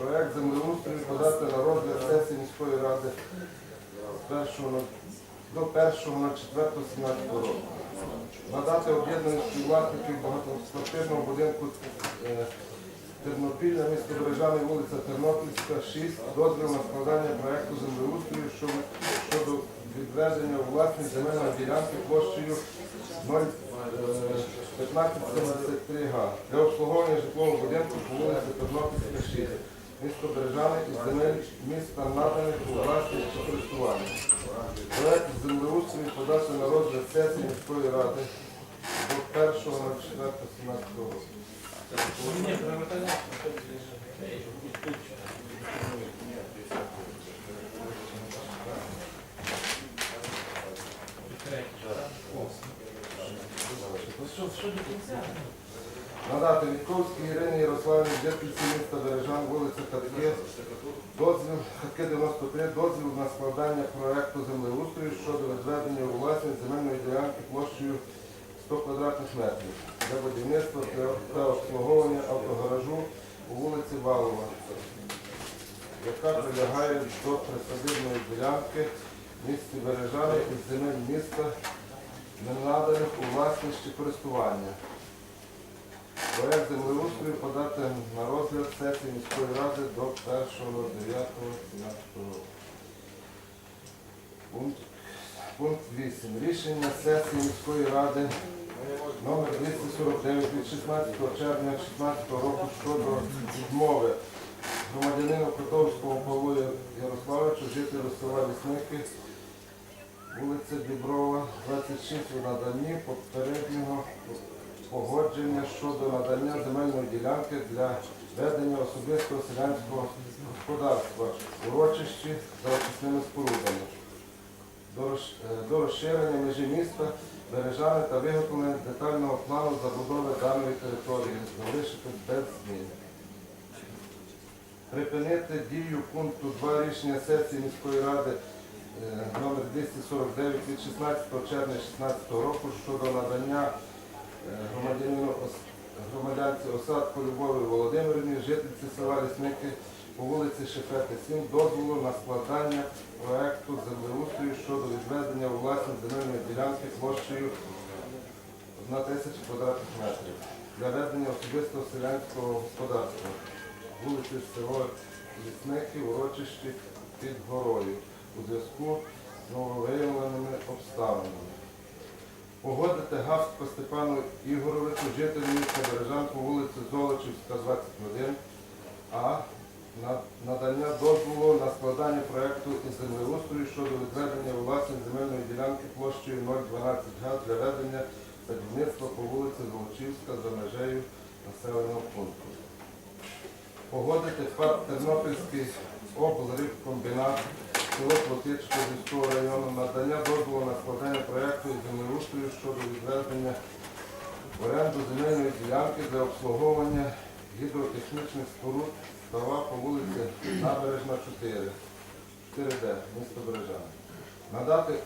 Проект землеустрою подати на розгляд сесії міської ради з 1 до 1 на 4 17 року. Надати об'єднаних співвласників багатоквартирного будинку е, Тернопілля, місто Бережани, вулиця Тернопільська, 6, дозвіл на складання проекту землеустрою щодо, відведення у земельної ділянки площею 0,1573 га для обслуговування житлового будинку по вулиці Тернопільська, 6, місто Бережани із земель міста наданих у власність користування. Проект землеустрою подати на розгляд сесії міської ради до 1 на 4 17 року. Надати Вітковській Ірині Ярославівні, жительці міста Бережан, вулиця Хатки, дозвіл, Хатки 93, дозвіл на складання проекту землеустрою щодо відведення у власність земельної ділянки площею 100 квадратних метрів для будівництва та обслуговування автогаражу у вулиці Валова, яка прилягає до присадибної ділянки в місті Бережани із земель міста, не наданих у власність чи користування. Проект землеустрою подати на розгляд сесії міської ради до 1.9.17 року. Пункт, пункт 8. Рішення сесії міської ради номер 249 від 16 червня 2016 року щодо відмови громадянину Котовського Павлу Ярославовичу, жителю села Лісники, вулиця Діброва, 26 у наданні попереднього погодження щодо надання земельної ділянки для ведення особистого селянського господарства урочищі за очисними спорудами. До е, розширення межі міста бережани та виготовлення детального плану забудови даної території залишити без змін. Припинити дію пункту 2 рішення сесії міської ради е, номер 249 від 16 червня 2016 року щодо надання громадянці Осадко Любові Володимирівні, жительці села Лісники по вулиці Шефети 7, дозволу на складання проекту землеустрою щодо відведення у власність земельної ділянки площею 1 тисяча квадратних метрів для ведення особистого селянського господарства вулиці село Лісники, урочищі під горою у зв'язку з нововиявленими обставинами. Погодити Гавсько Степану Ігоровичу, жителю міста Бережан вулиці Золочівська, 21, а на надання дозволу на складання проекту із землеустрою щодо відведення у власність земельної ділянки площею 012 га для ведення будівництва по вулиці Золочівська за межею населеного пункту. Погодити ФАП Тернопільський облрибкомбінат село Плотичко міського району надання дозволу на складання проекту із землеустрою щодо відведення в оренду земельної ділянки для обслуговування гідротехнічних споруд става по вулиці Набережна 4, 4Д, місто Бережани. Надати е,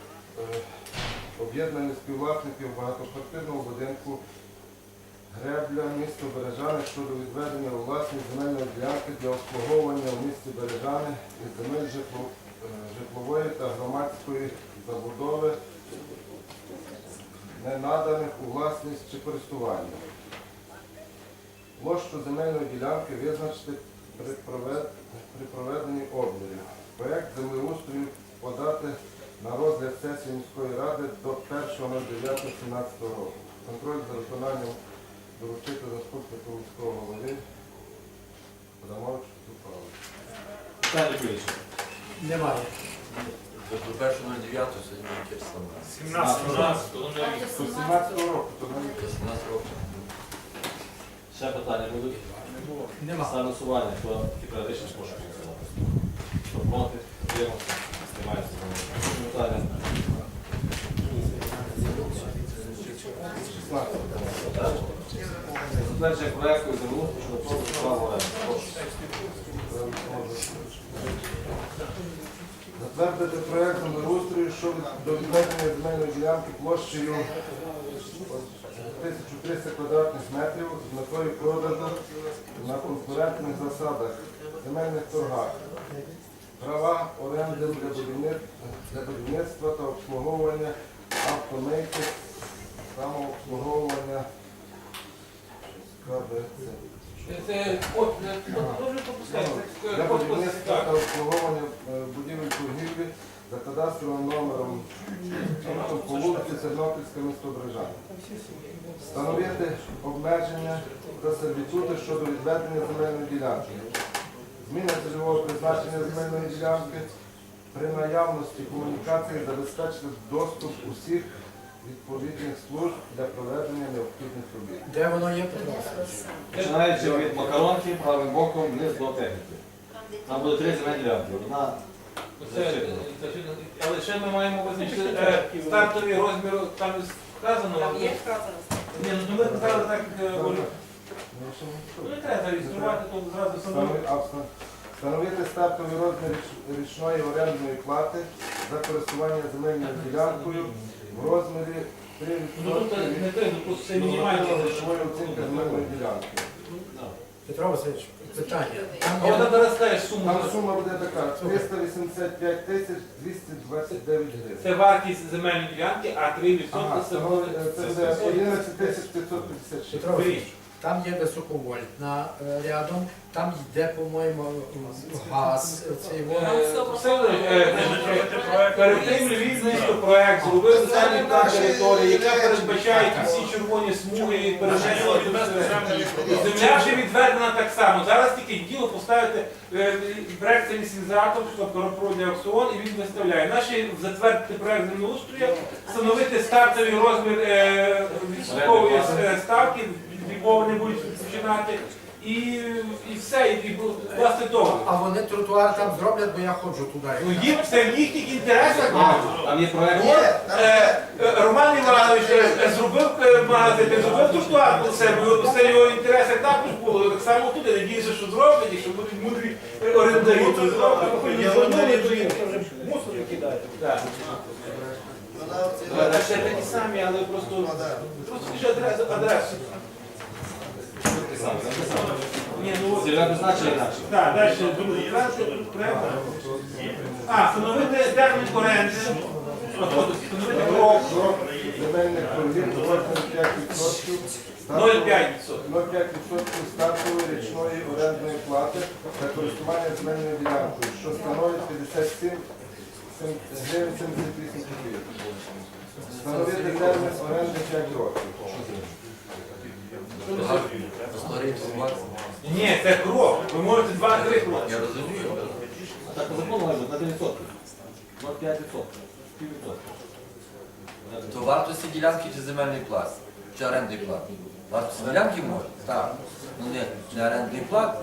співвласників багатоквартирного будинку Гребля, місто Бережани щодо відведення у власність земельної ділянки для обслуговування в місті Бережани із земель е, житлової та громадської забудови, не наданих у власність чи користування. Площу земельної ділянки визначити при, проведенні облігів. Проект землеустрою подати на розгляд сесії міської ради до 1.09.17 року. Контроль за виконанням доручити заступнику міського голови Адамовичу Петрукову. Питання більше. Немає. До першого на 9 сьогодні ж саме. 17 До 17 року, то ми 18 років. Ще питання будуть? Нема. Голосування, хто тільки рішення прошу голосувати. Хто проти, утримався, знімається. Питання. 16. Затвердження проекту землю щодо продажу права оренди. Затвердити проект землеустрою щодо до відведення земельної ділянки площею 1300 квадратних метрів з метою продажу на конкурентних засадах земельних торгах. Права оренди для будівництва та обслуговування автомейки, самообслуговування. КБЦ. Це от, дуже. Для будівництва та обслуговування е, будівель торгівлі за кадастровим номером по вулиці Тернопільська, місто Брижан. Встановити обмеження та сервітути щодо відведення земельної ділянки. Зміна цільового призначення земельної ділянки при наявності комунікації забезпечити доступ усіх відповідних служб для проведення необхідних робіт. Де воно є? Починаючи від макаронки, правим боком вниз до техніки. Там буде три земельні ділянки. Одна Це, це, але ще ми маємо визначити е, стартовий розмір, там сказано. Там є вказано. Ні, ну ми казали так, е, Олю, Ну, ми ну не треба зареєструвати, то зразу самому. Встанови- а, вста- Встановити стартовий розмір річ- річної орендної плати за користування земельною ділянкою в розмірі 3% Ну не три, ну це земельної ділянки. Петро Васильович, питання. Там А є, зараз скажеш. Там сума буде така 385 тисяч 229 гривень. Це вартість земельної ділянки, а 3% Ага, це буде. це буде 11 тисяч 556. Петро Васильович, там є високовольтна е, рядом, там йде, по-моєму, газ. Цей Е, е, Перед тим Львів місто проект зробив соціальний план території, яка передбачає ті всі червоні смуги і переживання. Земля вже відведена так само. Зараз тільки діло поставити проект лісінізатор, тобто проводний аукціон, і він виставляє. Наші затвердити проект землеустрою, встановити стартовий розмір відсоткової ставки, від якого вони будуть починати. І, і все, і, і власне того. А вони тротуар там зроблять, бо я ходжу туди. Ну їм це в їхніх інтересах. Там є проект. Е, е, Роман Іванович е, е, зробив е, магазин, е, зробив тротуар для себе, і це його інтересах також було. Так само тут я надіюся, що зроблять, і що будуть мудрі орендарі, то зроблять. Я мусор кидає. Так. Ще такі самі, але просто просто скажи адресу. Ні, ну от. Цільове призначення інакше. Так, далі другий раз, що тут треба. А, встановити термін оренди. Встановити крок. Срок земельних торгів в розмірі 5%. 0,5%. 0,5% стартової річної орендної плати за користування земельною ділянкою, що становить 57 гривень 78 копійок. Встановити термін оренди 5 років. Ні, це крок. Ви можете 2-3 кроки. Я розумію. Так по закону має бути на 3%. 0,5%. То вартості ділянки чи земельний плат? Чи орендний плат? Вартості ділянки може? Так. Ну не, не орендний плат.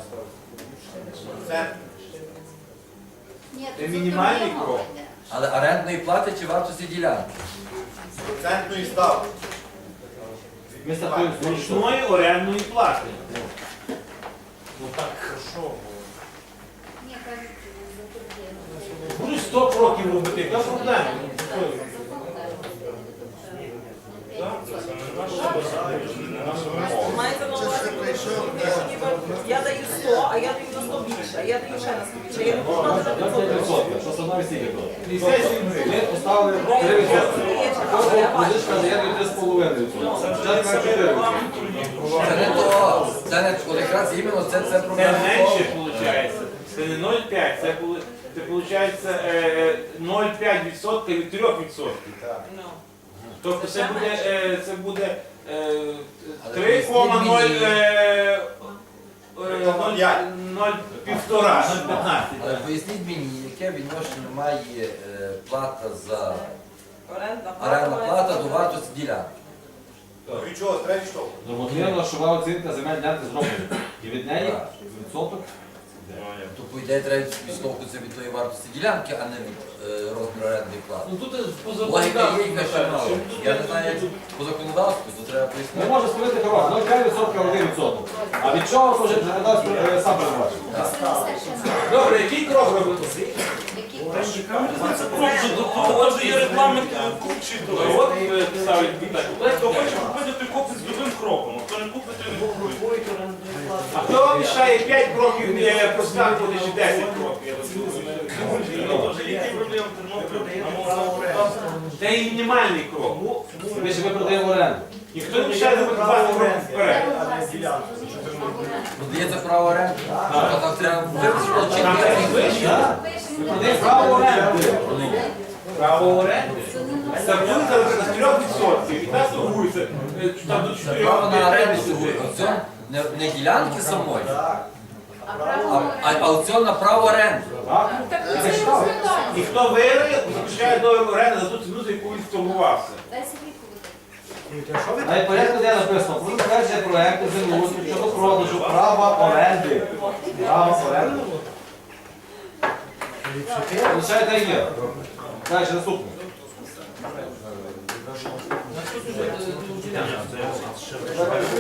Ні, Це мінімальний крок. Але орендної плати чи вартості ділянки? Центної ставки. Ми стартуємо з 0%. Ручної орендної плати. Ну так, хорошо. Ні, кажуть, за Будуть 100 да, робити, яка проблема? Да, на увазі, що ніби я даю 100, а я даю на 100 більше, а я даю ще на 100 більше. Я не буду мати на 500 більше. 0,5%. Стільки то? 57 гривень. Ми поставили 3%. Кожного позичка дає 3,5%. Спочатку на 4. Це не то. Це не от якраз іменно це, це Це проблема. менше виходить. Це не 0,5, це були- це виходить е, 0,5% від 3%. Ну. Тобто це буде, е, це буде е, 3,0 е, е, 0,1,5, 0,15. Поясніть мені, яке відношення має е, плата за орендна плата до вартості ділянки? Від чого? Третій штовх. Нормативна грошова оцінка земель ділянки зроблена. І від неї відсоток. То по ідеї треба відштовхуватися від тої вартості ділянки, а не від е, розміру орендної плати. Ну тут по Логіка є яка ще законодавству. мало. Я не знаю, як по законодавству, то треба Ми пояснити. можемо створити корот, 0,5% 1%. А від чого то вже законодавство е, сам передбачив. Добре, який крок робити? Отже, є регламент купчий От е, ставить питання. Хто хоче купити, той купить з любим кроком. а Хто не купить, той не купить. А хто вам мішає 5 кроків проскакувати чи 10 кроків? Це і мінімальний крок. Ми ж ми продаємо оренду. Ніхто не мішає зробити 20 кроків вперед. Дається право треба виключити Там вище. Право оренди. Право оренди. Стартується з 3% і так торгується. Там до 4 Право на оренду аукціон не, не ділянки самої, А а, право а аукціон на право оренди. Так це не розглядається. І хто виграє, заключає договір оренди за ту ціну, за яку він торгувався. Дай собі. А й порядку де написано, про затвердження проекту землеустрою щодо продажу права оренди. Права оренди. Лишайте є. Далі наступне.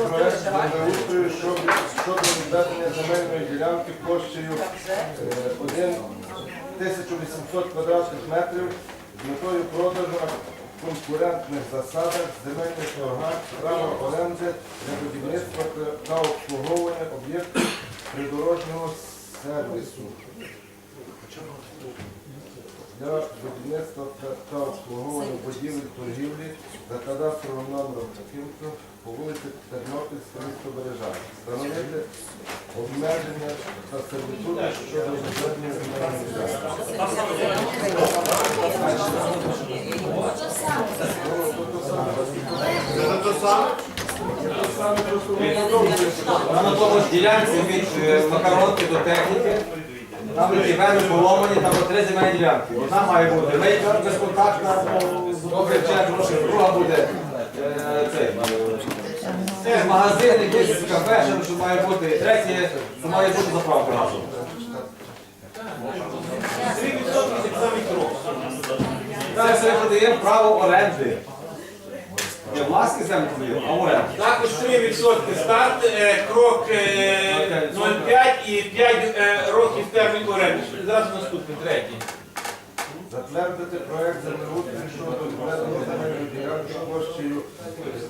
Проект землеустрою щодо відведення земельної ділянки площею е, 1 1800 квадратних метрів з метою продажу конкурентних засадах земельних торгах права оренди для будівництва та обслуговування об'єктів придорожнього сервісу. Для будівництва та- обслуговування будівель торгівлі за кадастровим номером таким-то по вулиці Тернопільська, місто Бережан. Встановити обмеження та сервітути щодо відведення ж ділянці від е, макаронки до техніки. Там ті вени поломані, там три земельні ділянки. Одна має бути мейка безконтактна, добре вчать друга буде е, цей. Це магазин, якийсь кафе, що- має бути. Третє, що має бути заправка разом. 3% це ми продаємо право оренди. Не власні землі продаємо, а оренду. Також 3% старт, е, крок е, 0,5 і 5 е, років термін оренди. Зараз наступний, третій. Затвердити проект землеустрою щодо відведення земельної ділянки площею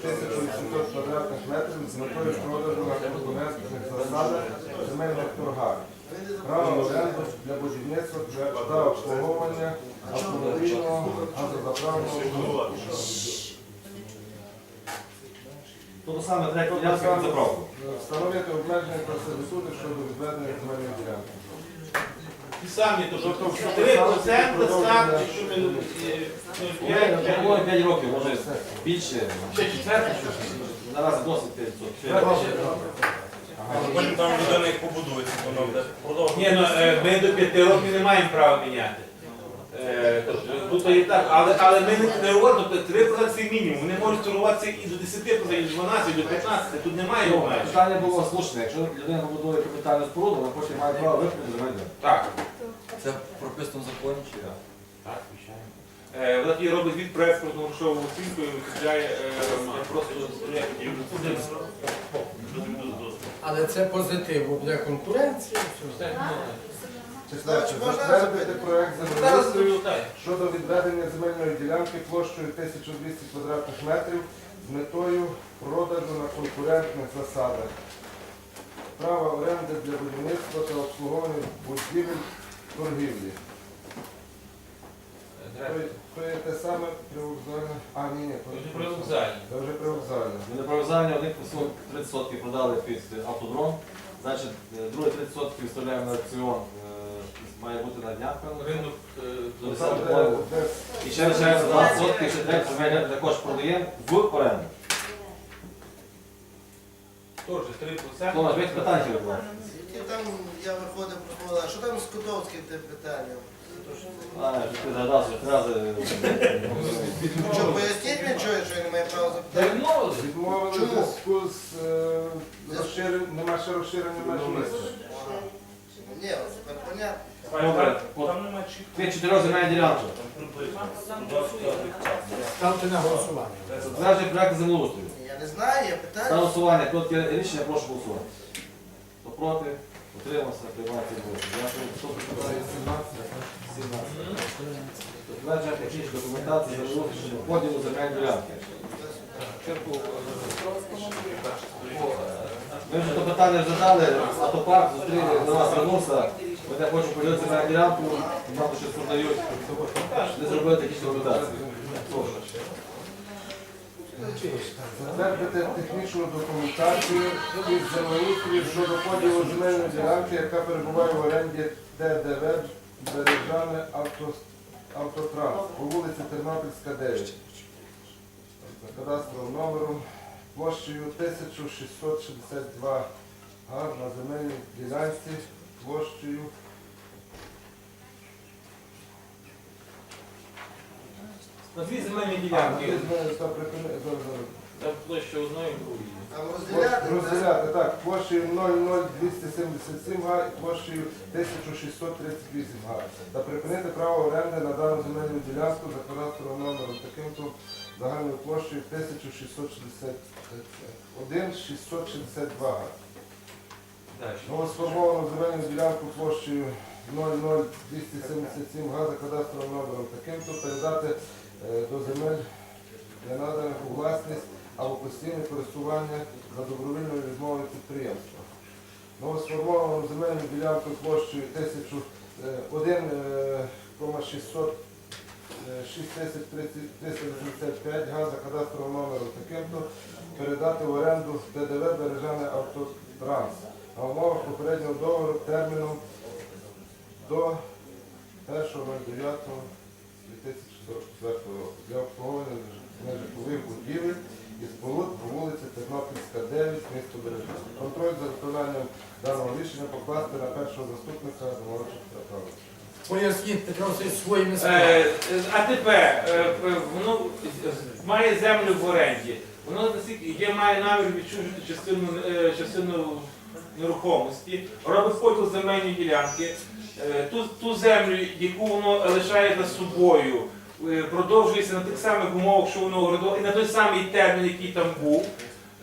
1800 квадратних метрів з метою продажу на конкурентних засадах земельних торгах. Право оренду для будівництва та обслуговування автомобільного газозаправного Тобто саме третя ділянка під заправку. Встановити обмеження та сервітути щодо відведення земельної ділянки. Ті самі, то що 3% старт, якщо ми е, 0,5, Я 5 років, може більше. ще четвертий. Наразі досить 5 років. Потім там людина як побудується, воно буде продовжувати. Ні, ну е, ми до 5 років не маємо права міняти. Е, тобто, і так, але, але ми не, говоримо, тобто 3% це мінімум. Вони можуть торгуватися і до 10%, і до 12, і до 15, тут немає обмежень. Питання було слушне. Якщо людина побудує капітальну споруду, вона потім має право викупити земельну. Так. Це прописано в законі чи як? Так, звичайно. Е, Вона тоді робить від проєкту з грошовою оцінкою, виключає е, просто Але це позитив для конкуренції. все. Четверте. Затвердити проект землеустрою щодо відведення земельної ділянки площею 1200 квадратних метрів з метою продажу на конкурентних засадах. Право оренди для будівництва та обслуговування будівель торгівлі. То- є те саме привокзальне. А, ні, ні, то Це привокзальне. Це вже привокзальне. Ми на провокзальні одних 30% продали під автодром. Значить, е, друге 30% виставляємо на аукціон. Має бути на днях. певно. Ринок е, До 10 де- І ще лишається 20%, і ще третє земельне також продаємо в оренду. теж 3%. Хто наш питання будь там я виходив, промовила, а що там з Котовським те питання? А, ти згадав, що три рази. Що, поясніть мені, що, я- що я не маю права запитати? Відмовили в зв'язку з е, нема ще розширення меж міста. Ні, це понятно. Там немає чітко. Три чотирьох земельні ділянки. Ставте на голосування. Затверджує проект землеустрою. Я не знаю, я На питаю. голосування, хто таке рішення, прошу голосувати. Хто проти, утримався, приймається голосу. Дякую. Хто підтримує? 17. Затверджує технічну документацію землеустрою щодо поділу земельної ділянки. Е, по, е, Ми вже то питання задали, автопарк зустріли, до нас звернувся, ми не хочемо поділитися на ділянку, багато що продають, не зробили такі рекомендації. Затвердити технічну документацію із землеустрою щодо поділу земельної ділянки, яка перебуває в оренді ДДВ Бережане автотранс по вулиці Тернопільська, 9. За кадастровим номером площею 1662 га на земельній ділянці площею На дві земельні А, ділянки. ну, та припини- зараз, зараз. Там площа одної і другої. Там розділяти. Розділяти, так, площею 00277 га і площею 1638 га. Та припинити право оренди на дану земельну ділянку за кадастровим номером таким то загальною площею 1661 662 га. Новосформовану земельну ділянку площею 00277 га за кадастровим номером таким то передати е, до земель для наданих у власність або постійне користування за добровільною відмовою підприємства. Новосформовану земельну ділянку площею 1,600 6385 га за кадастровим номером таким-то передати в оренду ТДВ Бережане Автотранс на умовах попереднього договору терміном до 1.09.2044 року для обслуговування нежитлових будівель і споруд по вулиці Тернопільська, 9, місто Бережане. Контроль за виконанням даного рішення покласти на першого заступника Молодших Петровича. Поясніть, Петро Васильович, своїми словами. Е, е, А тепер е, е, воно має землю в оренді. Воно наскільки є, має намір відчужити частину, е, частину нерухомості, робить поділ земельної ділянки. Е, Ту, ту землю, яку воно лишає за собою, е, продовжується на тих самих умовах, що воно орендовано, і на той самий термін, який там був.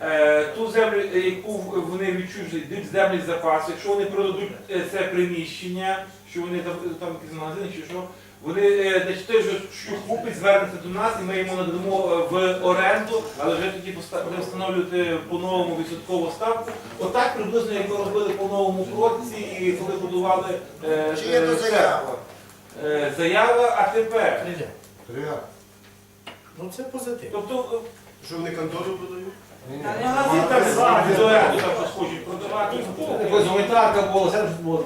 Е, Ту землю, е, яку вони відчужують, йдуть землі запасу, якщо вони продадуть е, це приміщення, що вони там, там якісь магазини чи що, вони е, значить, той же, що купить, звернеться до нас, і ми йому надамо е, в оренду, але вже тоді поста- буде встановлювати по-новому відсоткову ставку. Отак приблизно, як ми робили по новому кроці, і коли будували е, Чи є то заява? Е, Заява, а тепер. Ну це позитив. Тобто Що вони контору продають? Якось гуманітарка була, було.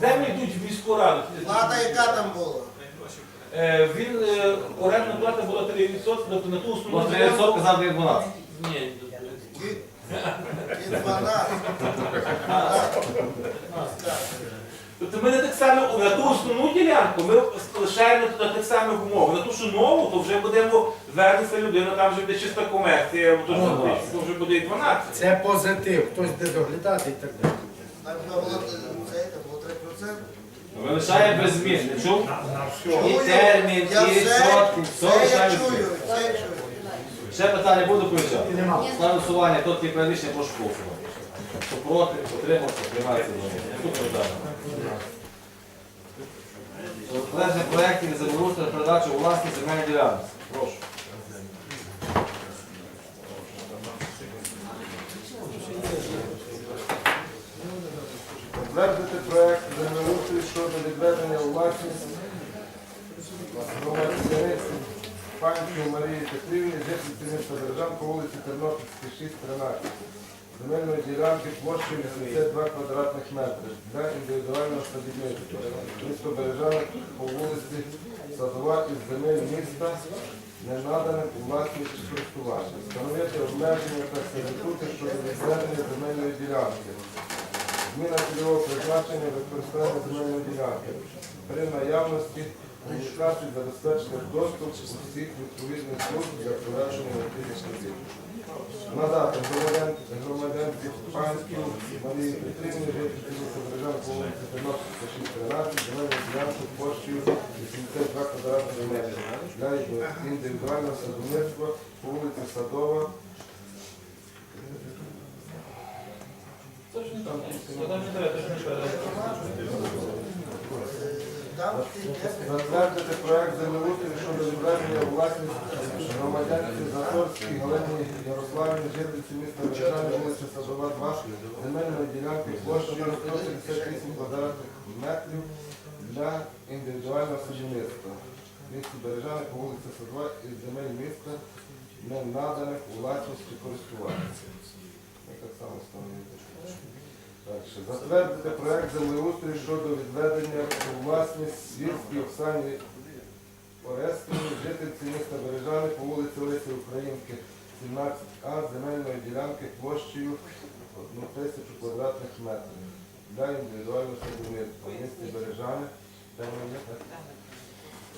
Землі йдуть в міську раду. Плата яка там була? Е, Він е, орендна плата була 3%, тобто на ту основну 3% казав, він 12. Ні, І 12. Тобто ми не так само на ту основну ділянку ми лишаємо на тих самих умовах. На ту, що нову, то вже будемо звернутися людина, там вже буде чиста комерція, то, Ну, вже- то вже буде і 12. Це позитив. Хтось буде доглядати і так далі. Там було це, було 3%. Ми лишаємо без змін, не чув? І термін, Я і все- відсотки, все Це я лишаємо. чую, це я чую. Ще питання включати. І нема. Ставлю голосування, хто таке перевищення, прошу голосувати. Хто проти, утримався, приймається рішення. Наступне питання. Залежне проєктів і землеустрою передачу у власність земельної ділянки. Прошу. Затвердити проект землеустрою щодо відведення у власність Паньків Марії Петрівни, жительці міста Бережан по вулиці Тернопільській, 613. Земельної ділянки площею 82 квадратних метри для індивідуального садівництва. Місто Бережан по вулиці Садова із земель міста не наданим у власність користування. Встановити обмеження та сервітути щодо відведення земельної ділянки. Зміна цільового призначення використання земельної ділянки. При наявності комунікацій забезпечити доступ усіх відповідних служб для проведення необхідних робіт. Надати громадян- громадянці Панській Марії Петрівні, міста Бережан по вулиці Тернопільська, 613, земельну ділянку площею 82 квадратних метри для індивідуального садівництва по вулиці Садова, там, там ж не треба. Там ти йдеш. Затвердити проект землеустрою щодо відведення у власність громадянці Заторській Галині Ярославівні, жительці міста Рожани, вулиця Садова, 2, земельної ділянки площею 158 квадратних метрів для індивідуального садівництва. В місті Бережани по вулиці Садова із земель міста не наданих у власність користування. Дальше. Затвердити проект землеустрою щодо відведення у власність світській Оксані Орестовій, жительці міста Бережани по вулиці Лисі Українки, 17А, земельної ділянки площею 1 тисячу квадратних метрів для індивідуального садівництва місті Бережани. Воно є? так?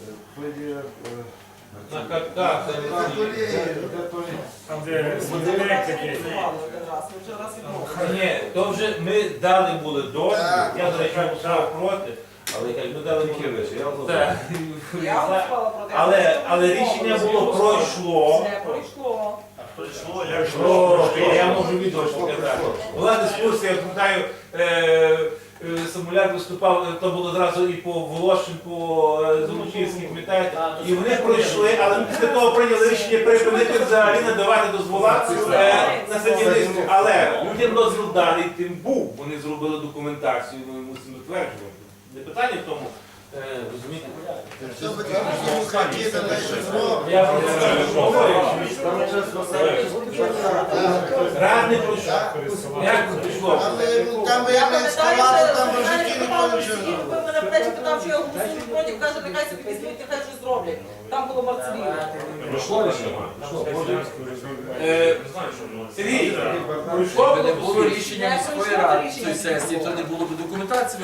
Е, То є... е, На катках. де- де Ні, то вже ми дали були дозвіл. Я, до речі, голосував проти, але як ми дали Кирише, я голосував. Я. Але, але рішення було пройшло. Пройшло. Прийшло, як Про, я можу відео показати. Була дискусія, я пам'ятаю, Самуляк виступав, е, то було зразу і по Волошенку, по е, пам'ятаєте, і вони пройшли, але після того прийняли рішення припинити взагалі не давати дозвола е, на садівництво. Але людям дозвіл далі тим був. Вони зробили документацію, ми мусимо підтверджувати. Не питання в тому, е, розумієте? Я про це говорю. Не пройшов. Як би- Там би Я не пам'ятаю, там би в житті ніхто нічого не всі, мене плечі питав, що я голосую проти, каже, нехай собі візьмуть, нехай щось зроблять. Там було марцевіло. Пройшло рішення? Е, Сергій, пройшло Якби не було рішення міської ради рішення. цієї сесії, то не було б документації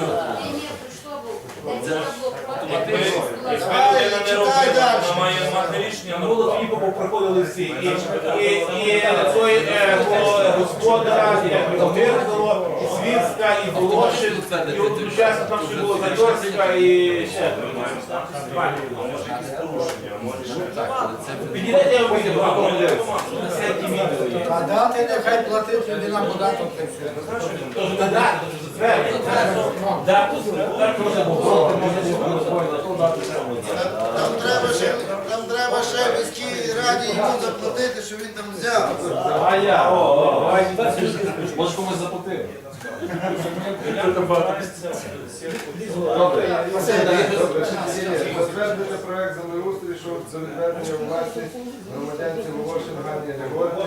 було. Це Це було людина не робила, вона має мати рішення на Було дві бо проходили всі. І, і, і той і, і, і, і і, і Світська, і Волошин, і одночасно там ще було Заторська і ще. Підійдете, я вийду, а на сайті відео є. А дати нехай платить людина податок та все. Тож додати, тож. Дату, дату може бути, може треба. Там треба ще, там треба ще міській раді йому заплатити, що він там взяв. А я, о, о, Може комусь заплатив. Добре, затвердити проект землеустрою щодо відведення у власність громадянці Волошин Ганні Григорівні,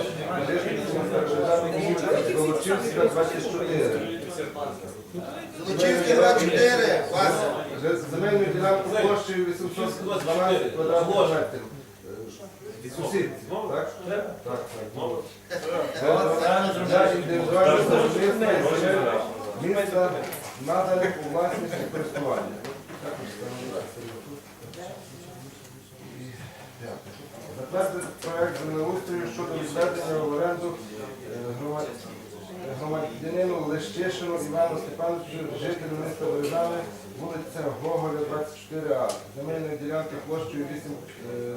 жительці міста Рождани, Золочівська, 24. Злочинський 24, Вася. Земельну ділянку площею 812 квадратних метрів. Е, Сусідці, так? Так, так. добре. Для міста наданих у власність і користування. Також. Затвердити проект землеустрою щодо відведення в оренду е, громадянину Лещишину Івану Степановичу, жителю міста Бережани, вулиця Гоголя, 24А, земельної ділянки площею 8, е,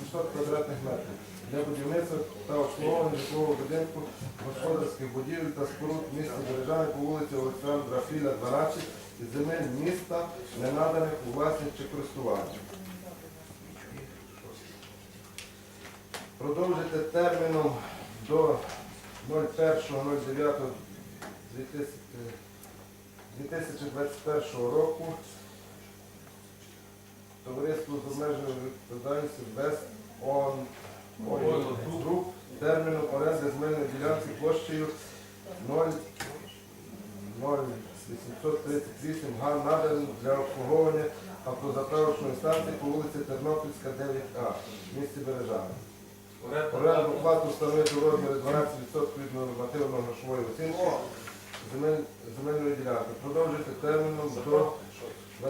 800 квадратних метрів для будівництва та обслуговування житлового будинку, господарських будівель та споруд в місті Бережани по вулиці Олександра Філя, 12 і земель міста, не наданих у власність чи користування. Продовжити терміном до 01.09.2021 року товариство з обмеженою відповідальністю без ОН Груп терміном оренди земельної ділянки площею 0,0838 га наданий для обслуговування автозаправочної станції по вулиці Тернопільська, 9А в місті Бережани. Оренду плату встановити у розмірі 12% від нормативної грошової оцінки земель- земельної ділянки. Продовжити терміном до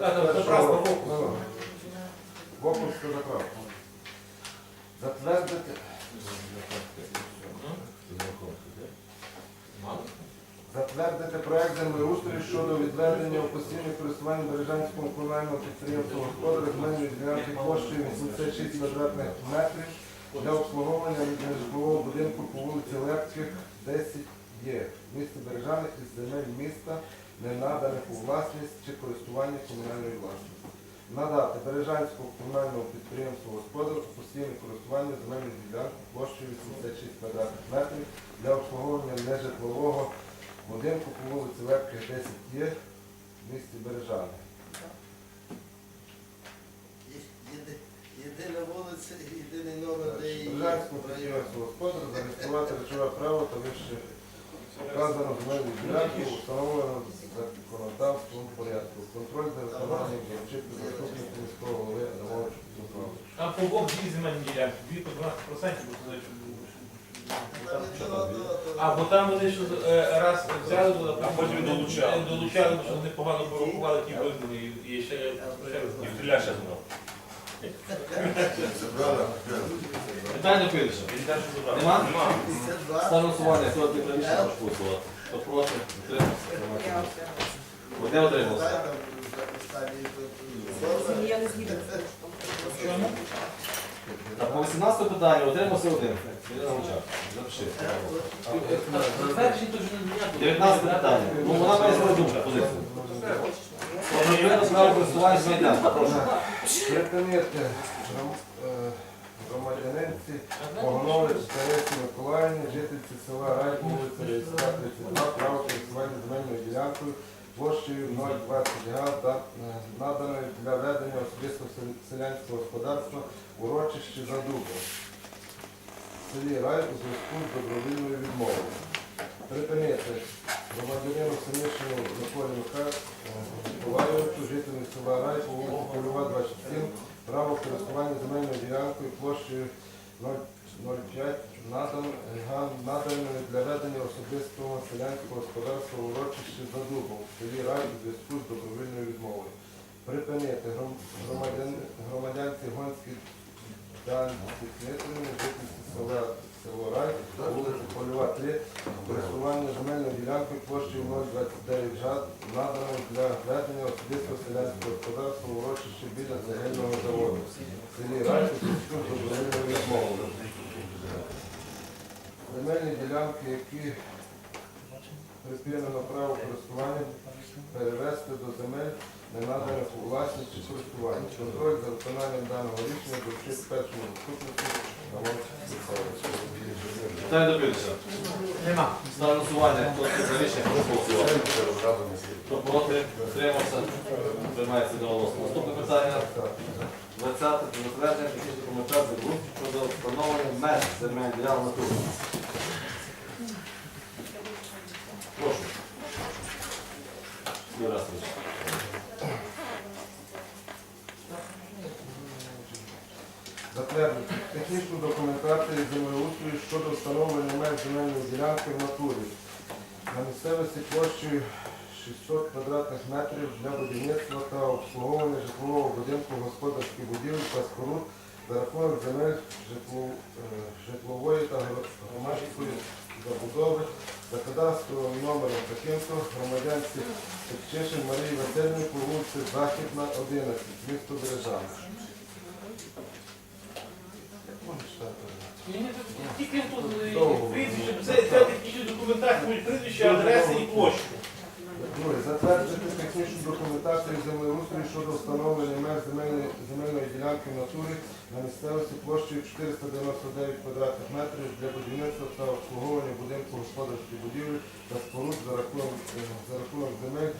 Так, там заправка року. «Фокус». Ну, заправка. Затвердити. Затвердити проект землеустрою щодо відведення у постійне користування Бережанському комунальному підприємству господаря земельної ділянки площею 86 квадратних метрів для обслуговування житлового будинку по вулиці Лепських, 10 є в місті Бережани із земель міста, не наданих у власність чи користування комунальної власності. Надати Бережанському комунальному підприємству господарку постійне користування земельною ділянкою площею 86 квадратних метрів для обслуговування нежитлового будинку по вулиці Лепки 10 є в місті Бережани. Єдина вулиця, єдиний номер, де її Бережанському підприємству господару зареєструвати речове право та вище вказано земельну ділянку, установлено законодавством порядку. Контроль за виконанням доручити заступнику міського голови Адамовичу Петровичу. Там по обох дві земельні ділянки, дві по 12% бо А, бо там вони що е, раз взяли, туди, А потім долучали. долучали, що вони погано порахували ті визнали і ще ще раз. І стріля ще знав. Питання забрав. Нема? Нема. 52. Голосування, хто ти правіше послуга. Хто проти? Утримався? Одне отримався. Я не згідна. Так, по 18 питанню отримався один. Ірина. Запиши. 19 питання. Ну, вона має свою думку, позицію. Припинити гром- громадянинці Богонович Тересі Миколаївні, жительці села Рай, вулиця Рейська, 32, право користування земельною ділянкою площею 020 га е, наданою для ведення особистого селянського господарства урочище за дубом. В селі Рай у зв'язку з добровільною відмовою. Припинити громадянину Синишину Миколі Миколайовичу, жителю села Рай по Польова, 27, право користування земельною ділянкою площею 0,05 надан- наданою для ведення особистого селянського господарства урочищі за дубом в селі Рай у зв'язку з добровільною відмовою. Припинити громадян- громадянці Гонській Данці Дмитрівні, жительці села село Рай, вулиця Польова, 3, користування земельною ділянкою площею 029 жад, наданою для ведення особистого селянського господарства в урочищі біля загального заводу. В селі Рай у зв'язку з. Земельні ділянки, які припинено право користування, перевести до земель, не наданих у власність чи користування. Контроль за виконанням даного рішення доручить першому заступнику Романовичу Михайловичу. Питання до більше. Нема. Ставлю голосування, хто ти правіше, хто голосувати. Хто проти? Утримався? Приймається одноголосно. Наступне питання. Так. 20 про затвердження технічної документації ґрунту щодо встановлення меж земель ділянок натури. Прошу. Расович. Затвердити технічну документацію землеустрою щодо встановлення меж земельної ділянки в натурі на місцевості площею 600 квадратних метрів для будівництва та обслуговування житлового будинку господарських будівель та споруд за рахунок земель е, житлової та громадської забудови за кадастровим номером таким-то громадянці Тепчишин Марії Васильівни по вулиці Західна, 11, місто Бережани. Можна читати? Ні, ні, тут Тільки тут е, прізвище, це технічні документації, будуть прізвище, адреси і площа. Друге. Затвердити технічну документацію землеустрою щодо встановлення меж земельної, земельної ділянки в натурі на місцевості площею 499 квадратних метрів для будівництва та обслуговування будинку господарських будівель та споруд за рахунок, е, за рахунок земель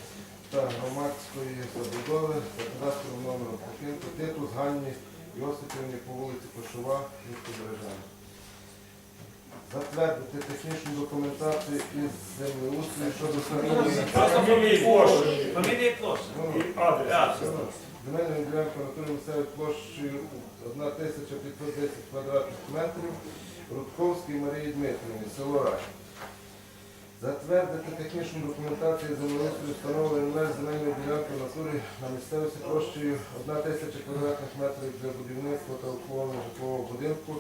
та громадської забудови за кадастровим номером Покинку титу з Ганні Йосипівні по вулиці Кошова, місто Бережани. Затвердити технічну документацію із землеустрою щодо встановлення Просто фамілія площа. Фамілія площа. Ну, І адрес. Земельна ділянка натури місцевої площею 1510 квадратних метрів Рудковській Марії Дмитрівні, село Рай. Затвердити технічну документацію землеустрою встановлення меж земельної ділянки в натурі на місцевості площею 1000 квадратних метрів для будівництва та обслуговування житлового будинку